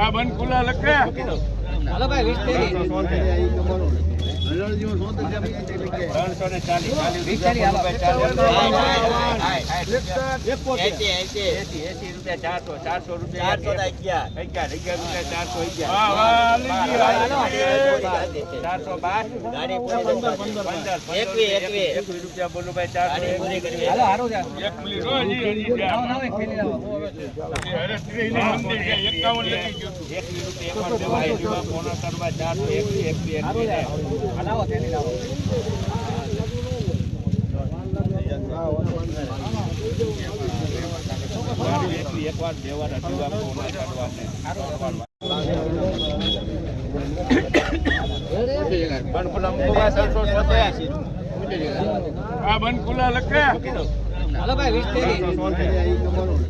આ બંધ ખુલ્લા લખે. ત્રણસો ને ચાલીસ ચારસો ચારસો રૂપિયા અગિયાર. અગિયાર રૂપિયા ચારસો ચારસો બાર. એકવીસ. એક મિનિટ હો, હજી, બનકુલા લખે ગયું હતું. એકવીસ